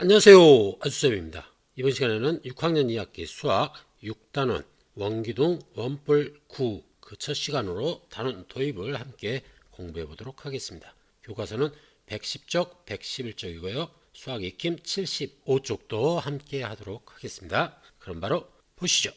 안녕하세요. 아주쌤입니다. 이번 시간에는 6학년 2학기 수학 6단원 원기둥 원뿔 9 그 첫 시간으로 단원 도입을 함께 공부해 보도록 하겠습니다. 교과서는 110쪽, 111쪽이고요. 수학 익힘 75쪽도 함께 하도록 하겠습니다. 그럼 바로 보시죠.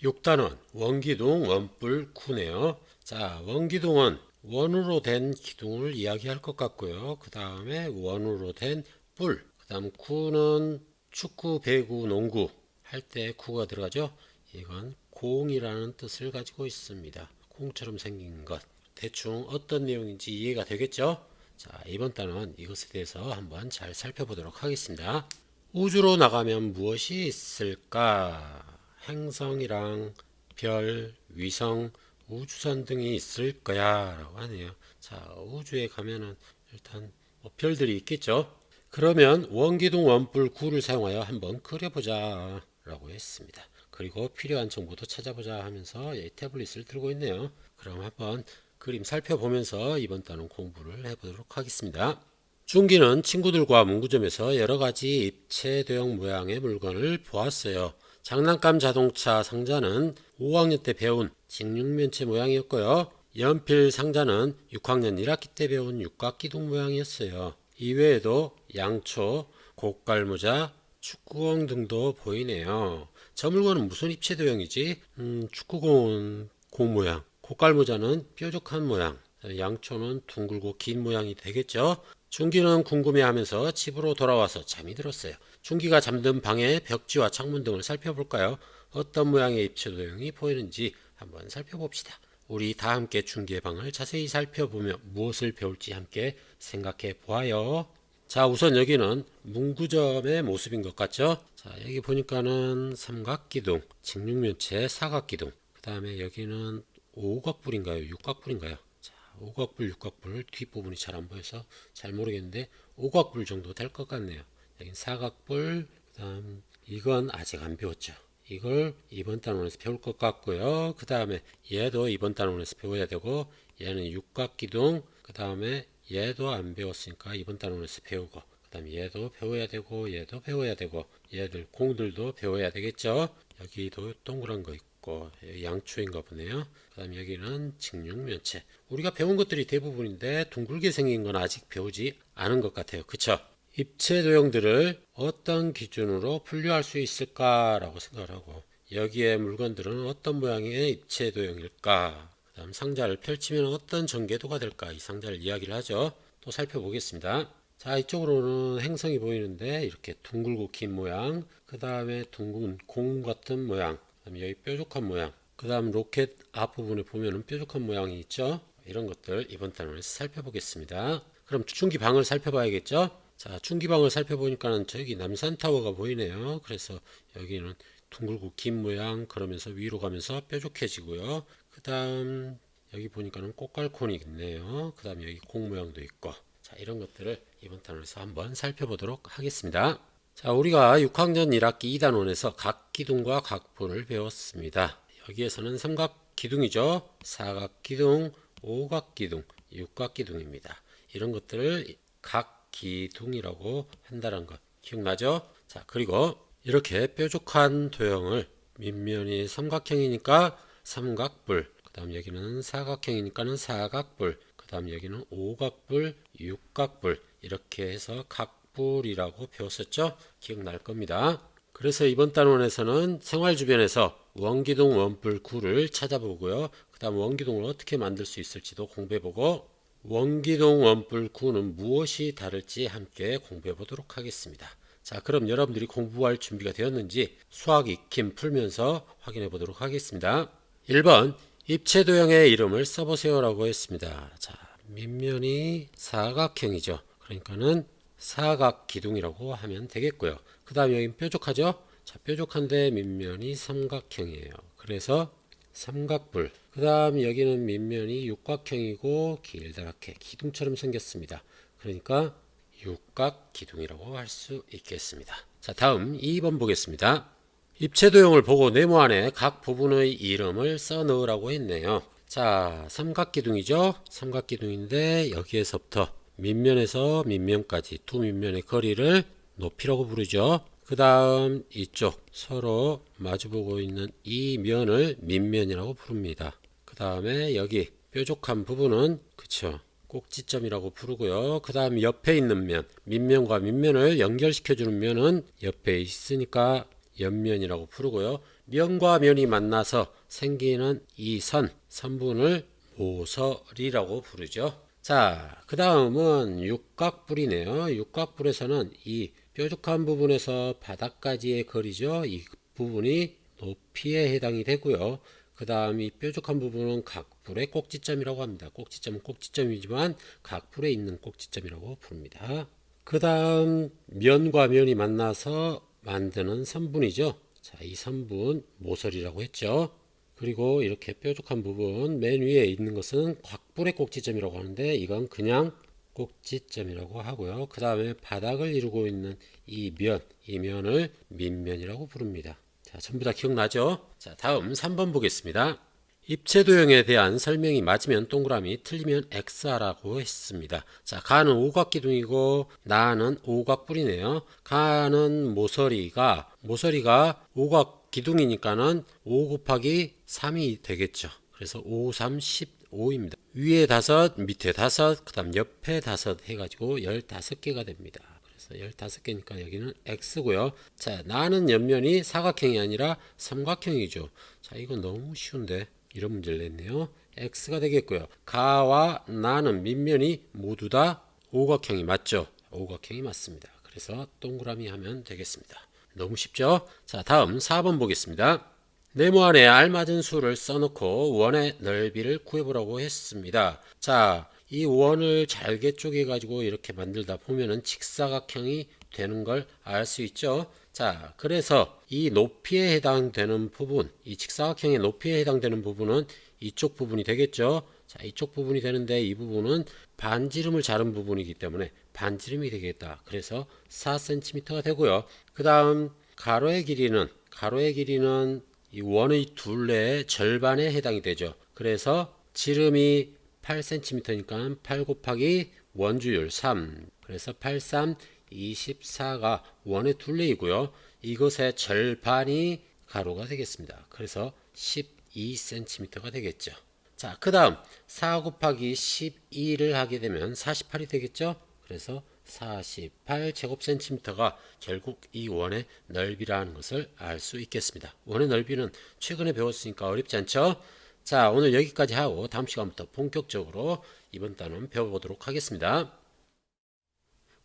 6단원 원기둥 원뿔 9네요. 자, 원기둥은 원으로 된 기둥을 이야기할 것 같고요. 그 다음에 원으로 된 뿔, 그 다음 구는 축구, 배구, 농구 할 때 구가 들어가죠. 이건 공이라는 뜻을 가지고 있습니다. 공처럼 생긴 것. 대충 어떤 내용인지 이해가 되겠죠? 자, 이번 단은 이것에 대해서 한번 잘 살펴보도록 하겠습니다. 우주로 나가면 무엇이 있을까? 행성이랑 별, 위성, 우주선 등이 있을 거야 라고 하네요. 자, 우주에 가면은 일단 뭐 별들이 있겠죠. 그러면 원기둥 원뿔 9를 사용하여 한번 그려보자 라고 했습니다. 그리고 필요한 정보도 찾아보자 하면서 이 태블릿을 들고 있네요. 그럼 한번 그림 살펴보면서 이번 단은 공부를 해보도록 하겠습니다. 중기는 친구들과 문구점에서 여러 가지 입체 대형 모양의 물건을 보았어요. 장난감 자동차 상자는 5학년 때 배운 직육면체 모양이었고요. 연필 상자는 6학년 1학기 때 배운 육각기둥 모양이었어요. 이외에도 양초, 고깔모자, 축구공 등도 보이네요. 저 물건은 무슨 입체 도형이지? 음, 축구공은 공 모양, 고깔모자는 뾰족한 모양, 양초는 둥글고 긴 모양이 되겠죠? 준기는 궁금해하면서 집으로 돌아와서 잠이 들었어요. 준기가 잠든 방의 벽지와 창문 등을 살펴볼까요? 어떤 모양의 입체 도형이 보이는지 한번 살펴봅시다. 우리 다 함께 준기의 방을 자세히 살펴보며 무엇을 배울지 함께 생각해 보아요. 자, 우선 여기는 문구점의 모습인 것 같죠? 자, 여기 보니까는 삼각기둥, 직육면체, 사각기둥. 그 다음에 여기는 오각불인가요? 육각불인가요? 자, 오각불, 육각불 뒷부분이 잘 안 보여서 잘 모르겠는데 오각불 정도 될 것 같네요. 여긴 사각불, 그 다음 이건 아직 안 배웠죠. 이걸 이번 단원에서 배울 것 같고요. 그 다음에 얘도 이번 단원에서 배워야 되고 얘는 육각기둥, 그 다음에 얘도 안 배웠으니까 이번 단원에서 배우고 그 다음에 얘도 배워야 되고 얘도 배워야 되고 얘들 공들도 배워야 되겠죠. 여기도 동그란 거 있고 양초인가 보네요. 그 다음에 여기는 직육면체. 우리가 배운 것들이 대부분인데 둥글게 생긴 건 아직 배우지 않은 것 같아요. 그쵸? 입체 도형들을 어떤 기준으로 분류할 수 있을까라고 생각을 하고 여기에 물건들은 어떤 모양의 입체 도형일까 그 다음 상자를 펼치면 어떤 전개도가 될까 이 상자를 이야기를 하죠. 또 살펴보겠습니다. 자 이쪽으로는 행성이 보이는데 이렇게 둥글고 긴 모양 그 다음에 둥근 공 같은 모양 그다음에 여기 뾰족한 모양 그 다음 로켓 앞부분에 보면은 뾰족한 모양이 있죠. 이런 것들 이번 단원에서 살펴보겠습니다. 그럼 중기 방을 살펴봐야겠죠? 자, 중기방을 살펴보니까는 저기 남산타워가 보이네요. 그래서 여기는 둥글고 긴 모양 그러면서 위로 가면서 뾰족해지고요. 그 다음 여기 보니까는 꽃갈콘이 있네요. 그 다음 여기 공 모양도 있고 자 이런 것들을 이번 단원에서 한번 살펴보도록 하겠습니다. 자 우리가 6학년 1학기 2단원에서 각 기둥과 각본을 배웠습니다. 여기에서는 삼각 기둥이죠. 사각 기둥, 오각 기둥, 육각 기둥입니다. 이런 것들을 각 기둥이라고 한다는 것 기억나죠? 자 그리고 이렇게 뾰족한 도형을 밑면이 삼각형이니까 삼각뿔 그 다음 여기는 사각형이니까는 사각뿔 그 다음 여기는 오각뿔 육각뿔 이렇게 해서 각뿔이라고 배웠었죠? 기억날 겁니다. 그래서 이번 단원에서는 생활 주변에서 원기둥 원뿔 구를 찾아보고요. 그 다음 원기둥을 어떻게 만들 수 있을지도 공부해보고 원기둥 원뿔 9는 무엇이 다를지 함께 공부해 보도록 하겠습니다. 자, 그럼 여러분들이 공부할 준비가 되었는지 수학 익힘 풀면서 확인해 보도록 하겠습니다. 1번 입체 도형의 이름을 써보세요라고 했습니다. 자, 밑면이 사각형이죠. 그러니까는 사각 기둥이라고 하면 되겠고요. 그 다음 여기 뾰족하죠? 자, 뾰족한데 밑면이 삼각형이에요. 그래서 삼각뿔. 그 다음 여기는 밑면이 육각형이고 길다랗게 기둥처럼 생겼습니다. 그러니까 육각 기둥이라고 할 수 있겠습니다. 자, 다음 2번 보겠습니다. 입체 도형을 보고 네모 안에 각 부분의 이름을 써 넣으라고 했네요. 자, 삼각 기둥이죠? 삼각 기둥인데 여기에서부터 밑면에서 밑면까지 두 밑면의 거리를 높이라고 부르죠. 그 다음 이쪽 서로 마주보고 있는 이 면을 밑면이라고 부릅니다. 그 다음에 여기 뾰족한 부분은 그쵸 꼭지점이라고 부르고요. 그 다음 옆에 있는 면 밑면과 밑면을 연결시켜주는 면은 옆에 있으니까 옆면이라고 부르고요. 면과 면이 만나서 생기는 이 선, 선분을 모서리라고 부르죠. 자, 그 다음은 육각불이네요. 육각불에서는 이 뾰족한 부분에서 바닥까지의 거리죠. 이 부분이 높이에 해당이 되고요. 그 다음 이 뾰족한 부분은 각불의 꼭지점이라고 합니다. 꼭지점은 꼭지점이지만 각불에 있는 꼭지점이라고 부릅니다. 그 다음 면과 면이 만나서 만드는 선분이죠. 자, 이 선분 모서리라고 했죠. 그리고 이렇게 뾰족한 부분 맨 위에 있는 것은 곽불의 꼭지점이라고 하는데 이건 그냥 꼭지점이라고 하고요. 그 다음에 바닥을 이루고 있는 이 면, 이 면을 밑면이라고 부릅니다. 자, 전부 다 기억나죠? 자, 다음 3번 보겠습니다. 입체 도형에 대한 설명이 맞으면 동그라미, 틀리면 X라고 했습니다. 자, 가는 오각기둥이고 나는 오각뿔이네요. 가는 모서리가 모서리가 오각 기둥이니까는 5 곱하기 3이 되겠죠. 그래서 5, 3, 15입니다. 위에 다섯, 밑에 다섯, 그 다음 옆에 다섯 해가지고 15개가 됩니다. 그래서 15개니까 여기는 X고요. 자, 나는 옆면이 사각형이 아니라 삼각형이죠. 자, 이건 너무 쉬운데 이런 문제를 냈네요. X가 되겠고요. 가와 나는 밑면이 모두 다 오각형이 맞죠? 오각형이 맞습니다. 그래서 동그라미 하면 되겠습니다. 너무 쉽죠? 자, 다음 4번 보겠습니다. 네모 안에 알맞은 수를 써놓고 원의 넓이를 구해보라고 했습니다. 자, 이 원을 잘게 쪼개가지고 이렇게 만들다 보면은 직사각형이 되는 걸 알 수 있죠. 자, 그래서 이 높이에 해당되는 부분, 이 직사각형의 높이에 해당되는 부분은 이쪽 부분이 되겠죠. 자, 이쪽 부분이 되는데 이 부분은 반지름을 자른 부분이기 때문에 반지름이 되겠다. 그래서 4cm가 되고요. 그 다음 가로의 길이는 가로의 길이는 이 원의 둘레의 절반에 해당이 되죠. 그래서 지름이 8cm니까 8 곱하기 원주율 3. 그래서 8, 3, 24가 원의 둘레이고요. 이것의 절반이 가로가 되겠습니다. 그래서 12cm가 되겠죠. 자, 그 다음 4 곱하기 12를 하게 되면 48이 되겠죠. 그래서 48 제곱센티미터가 결국 이 원의 넓이라는 것을 알 수 있겠습니다. 원의 넓이는 최근에 배웠으니까 어렵지 않죠? 자, 오늘 여기까지 하고 다음 시간부터 본격적으로 이번 단원 배워보도록 하겠습니다.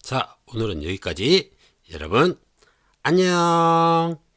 자, 오늘은 여기까지. 여러분, 안녕!